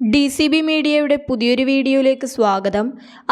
D C B മീഡിയയുടെ പുതിയൊരു വീഡിയോയിലേക്ക് സ്വാഗതം.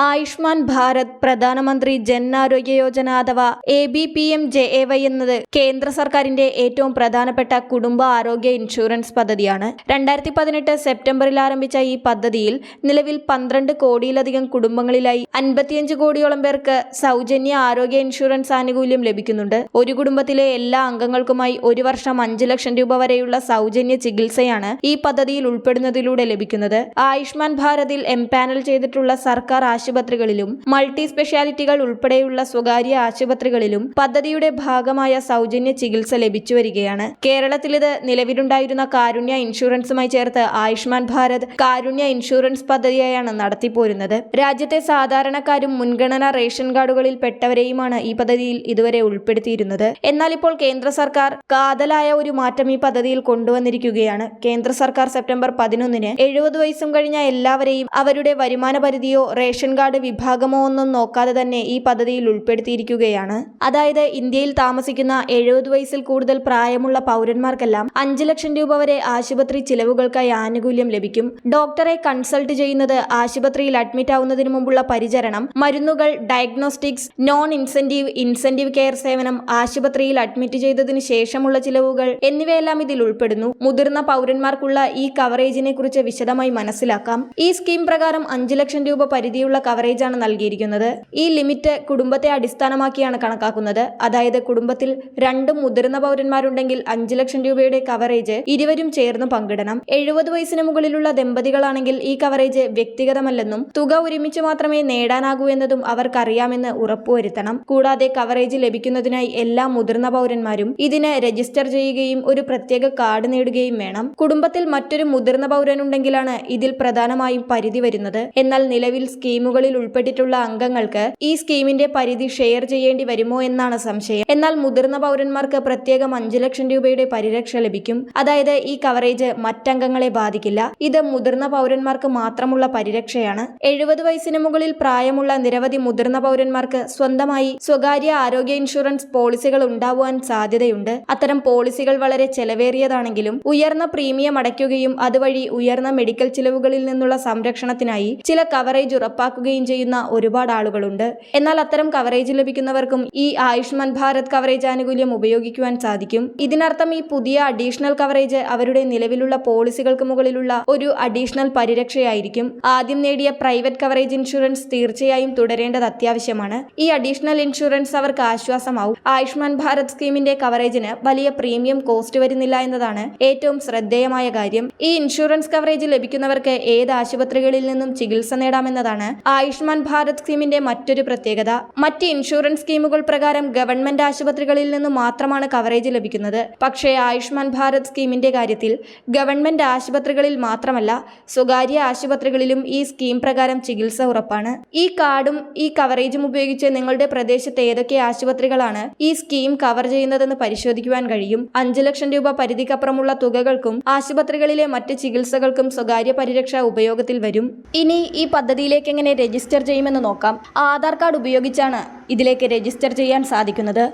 ആയുഷ്മാൻ ഭാരത് പ്രധാനമന്ത്രി ജൻ ആരോഗ്യ യോജന അഥവാ A B P M J A Y എന്നത് കേന്ദ്ര സർക്കാരിന്റെ ഏറ്റവും പ്രധാനപ്പെട്ട കുടുംബ ആരോഗ്യ ഇൻഷുറൻസ് പദ്ധതിയാണ്. രണ്ടായിരത്തി പതിനെട്ട് സെപ്റ്റംബറിൽ ആരംഭിച്ച ഈ പദ്ധതിയിൽ നിലവിൽ പന്ത്രണ്ട് കോടിയിലധികം കുടുംബങ്ങളിലായി അൻപത്തിയഞ്ച് കോടിയോളം പേർക്ക് സൗജന്യ ആരോഗ്യ ഇൻഷുറൻസ് ആനുകൂല്യം ലഭിക്കുന്നുണ്ട്. ഒരു കുടുംബത്തിലെ എല്ലാ അംഗങ്ങൾക്കുമായി ഒരു വർഷം അഞ്ച് ലക്ഷം രൂപ വരെയുള്ള സൗജന്യ ചികിത്സയാണ് ഈ പദ്ധതിയിൽ ഉൾപ്പെടുന്നതിലൂടെ ലഭിക്കുന്നത്. ആയുഷ്മാൻ ഭാരതിൽ എംപാനൽ ചെയ്തിട്ടുള്ള സർക്കാർ ആശുപത്രികളിലും മൾട്ടി സ്പെഷ്യാലിറ്റികൾ ഉൾപ്പെടെയുള്ള സ്വകാര്യ ആശുപത്രികളിലും പദ്ധതിയുടെ ഭാഗമായ സൗജന്യ ചികിത്സ ലഭിച്ചു വരികയാണ് കേരളത്തിൽ ഇത് നിലവിലുണ്ടായിരുന്ന കാരുണ്യ ഇൻഷുറൻസുമായി ചേർത്ത് ആയുഷ്മാൻ ഭാരത് കാരുണ്യ ഇൻഷുറൻസ് പദ്ധതിയായാണ് നടത്തിപ്പോരുന്നത്. രാജ്യത്തെ സാധാരണക്കാരും മുൻഗണന റേഷൻ കാർഡുകളിൽ പെട്ടവരെയുമാണ് ഈ പദ്ധതിയിൽ ഇതുവരെ ഉൾപ്പെടുത്തിയിരുന്നത്. എന്നാൽ ഇപ്പോൾ കേന്ദ്ര സർക്കാർ കാതലായ ഒരു മാറ്റം ഈ പദ്ധതിയിൽ കൊണ്ടുവന്നിരിക്കുകയാണ്. കേന്ദ്ര സർക്കാർ സെപ്റ്റംബർ പതിനൊന്നിന് എഴുപത് വയസ്സും കഴിഞ്ഞ എല്ലാവരെയും അവരുടെ വരുമാന പരിധിയോ റേഷൻ കാർഡ് വിഭാഗമോ ഒന്നും നോക്കാതെ തന്നെ ഈ പദ്ധതിയിൽ ഉൾപ്പെടുത്തിയിരിക്കുകയാണ്. അതായത് ഇന്ത്യയിൽ താമസിക്കുന്ന എഴുപത് വയസ്സിൽ കൂടുതൽ പ്രായമുള്ള പൗരന്മാർക്കെല്ലാം അഞ്ച് ലക്ഷം രൂപ വരെ ആശുപത്രി ചിലവുകൾക്കായി ആനുകൂല്യം ലഭിക്കും. ഡോക്ടറെ കൺസൾട്ട് ചെയ്യുന്നത് ആശുപത്രിയിൽ അഡ്മിറ്റ് ആവുന്നതിന് മുമ്പുള്ള പരിചരണം മരുന്നുകൾ diagnostics non incentive incentive care സേവനം ആശുപത്രിയിൽ അഡ്മിറ്റ് ചെയ്തതിനു ശേഷമുള്ള ചിലവുകൾ എന്നിവയെല്ലാം ഇതിൽ ഉൾപ്പെടുന്നു. മുതിർന്ന പൗരന്മാർക്കുള്ള ഈ കവറേജിനെ കുറിച്ച് വിശദമായി മനസ്സിലാക്കാം. ഈ സ്കീം പ്രകാരം അഞ്ച് ലക്ഷം രൂപ പരിധിയുള്ള കവറേജാണ് നൽകിയിരിക്കുന്നത്. ഈ ലിമിറ്റ് കുടുംബത്തെ അടിസ്ഥാനമാക്കിയാണ് കണക്കാക്കുന്നത്. അതായത് കുടുംബത്തിൽ രണ്ടും മുതിർന്ന പൗരന്മാരുണ്ടെങ്കിൽ അഞ്ച് ലക്ഷം രൂപയുടെ കവറേജ് ഇരുവരും ചേർന്ന് പങ്കിടണം. എഴുപത് വയസ്സിന് മുകളിലുള്ള ദമ്പതികളാണെങ്കിൽ ഈ കവറേജ് വ്യക്തിഗതമല്ലെന്നും തുക ഒരുമിച്ച് മാത്രമേ നേടാനാകൂ എന്നതും അവർക്കറിയാമെന്ന് ഉറപ്പുവരുത്തണം. കൂടാതെ കവറേജ് ലഭിക്കുന്നതിനായി എല്ലാ മുതിർന്ന പൗരന്മാരും ഇതിന് രജിസ്റ്റർ ചെയ്യുകയും ഒരു പ്രത്യേക കാർഡ് നേടുകയും വേണം. കുടുംബത്തിൽ മറ്റൊരു മുതിർന്ന പൗരനുണ്ടെങ്കിലാണ് ഇതിൽ പ്രധാനമായും പരിധി വരുന്നത്. എന്നാൽ നിലവിൽ സ്കീമുകളിൽ ഉൾപ്പെട്ടിട്ടുള്ള അംഗങ്ങൾക്ക് ഈ സ്കീമിന്റെ പരിധി ഷെയർ ചെയ്യേണ്ടി വരുമോ എന്നാണ് സംശയം. എന്നാൽ മുതിർന്ന പൗരന്മാർക്ക് പ്രത്യേകം അഞ്ചു ലക്ഷം രൂപയുടെ പരിരക്ഷ ലഭിക്കും. അതായത് ഈ കവറേജ് മറ്റംഗങ്ങളെ ബാധിക്കില്ല. ഇത് മുതിർന്ന പൗരന്മാർക്ക് മാത്രമുള്ള പരിരക്ഷയാണ്. എഴുപത് വയസ്സിന് മുകളിൽ പ്രായമുള്ള നിരവധി മുതിർന്ന പൗരന്മാർക്ക് സ്വന്തമായി സ്വകാര്യ ആരോഗ്യ ഇൻഷുറൻസ് പോളിസികൾ ഉണ്ടാവാൻ സാധ്യതയുണ്ട്. അത്തരം പോളിസികൾ വളരെ ചെലവേറിയതാണെങ്കിലും ഉയർന്ന പ്രീമിയം അടയ്ക്കുകയും അതുവഴി ഉയർന്ന മെഡിക്കൽ ചിലവുകളിൽ നിന്നുള്ള സംരക്ഷണത്തിനായി ചില കവറേജ് ഉറപ്പാക്കുകയും ചെയ്യുന്ന ഒരുപാട് ആളുകളുണ്ട്. എന്നാൽ അത്തരം കവറേജ് ലഭിക്കുന്നവർക്കും ഈ ആയുഷ്മാൻ ഭാരത് കവറേജ് ആനുകൂല്യം ഉപയോഗിക്കുവാൻ സാധിക്കും. ഇതിനർത്ഥം ഈ പുതിയ അഡീഷണൽ കവറേജ് അവരുടെ നിലവിലുള്ള പോളിസികൾക്ക് മുകളിലുള്ള ഒരു അഡീഷണൽ പരിരക്ഷയായിരിക്കും. ആദ്യം നേടിയ പ്രൈവറ്റ് കവറേജ് ഇൻഷുറൻസ് തീർച്ചയായും തുടരേണ്ടത് അത്യാവശ്യമാണ്. ഈ അഡീഷണൽ ഇൻഷുറൻസ് അവർക്ക് ആശ്വാസമാവും. ആയുഷ്മാൻ ഭാരത് സ്കീമിന്റെ കവറേജിന് വലിയ പ്രീമിയം കോസ്റ്റ് വരുന്നില്ല എന്നതാണ് ഏറ്റവും ശ്രദ്ധേയമായ കാര്യം. ഈ ഇൻഷുറൻസ് കവറേജ് ലഭിക്കുന്നവർക്ക് ഏത് ആശുപത്രികളിൽ നിന്നും ചികിത്സ നേടാമെന്നതാണ് ആയുഷ്മാൻ ഭാരത് സ്കീമിന്റെ മറ്റൊരു പ്രത്യേകത. മറ്റ് ഇൻഷുറൻസ് സ്കീമുകൾ പ്രകാരം ഗവൺമെന്റ് ആശുപത്രികളിൽ നിന്നും മാത്രമാണ് കവറേജ് ലഭിക്കുന്നത്. പക്ഷേ ആയുഷ്മാൻ ഭാരത് സ്കീമിന്റെ കാര്യത്തിൽ ഗവൺമെന്റ് ആശുപത്രികളിൽ മാത്രമല്ല സ്വകാര്യ ആശുപത്രികളിലും ഈ സ്കീം പ്രകാരം ചികിത്സ ഉറപ്പാണ്. ഈ കാർഡും ഈ കവറേജും ഉപയോഗിച്ച് നിങ്ങളുടെ പ്രദേശത്ത് ഏതൊക്കെ ആശുപത്രികളാണ് ഈ സ്കീം കവർ ചെയ്യുന്നതെന്ന് പരിശോധിക്കുവാൻ കഴിയും. അഞ്ചു ലക്ഷം രൂപ പരിധിക്കപ്പുറമുള്ള തുകകൾക്കും ആശുപത്രികളിലെ മറ്റ് ചികിത്സകൾക്കും സ്വകാര്യ പരിരക്ഷ ഉപയോഗത്തിൽ വരും. ഇനി ഈ പദ്ധതിയിലേക്ക് എങ്ങനെ രജിസ്റ്റർ ചെയ്യുമെന്ന് നോക്കാം. ആധാർ കാർഡ് ഉപയോഗിച്ചാണ് ഇതിലേക്ക് രജിസ്റ്റർ ചെയ്യാൻ സാധിക്കുന്നത്.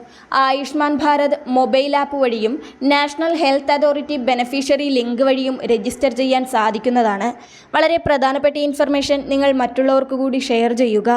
ആയുഷ്മാൻ ഭാരത് മൊബൈൽ ആപ്പ് വഴിയും national health authority beneficiary link വഴിയും രജിസ്റ്റർ ചെയ്യാൻ സാധിക്കുന്നതാണ്. വളരെ പ്രധാനപ്പെട്ട ഇൻഫർമേഷൻ നിങ്ങൾ മറ്റുള്ളവർക്ക് കൂടി ഷെയർ ചെയ്യുക.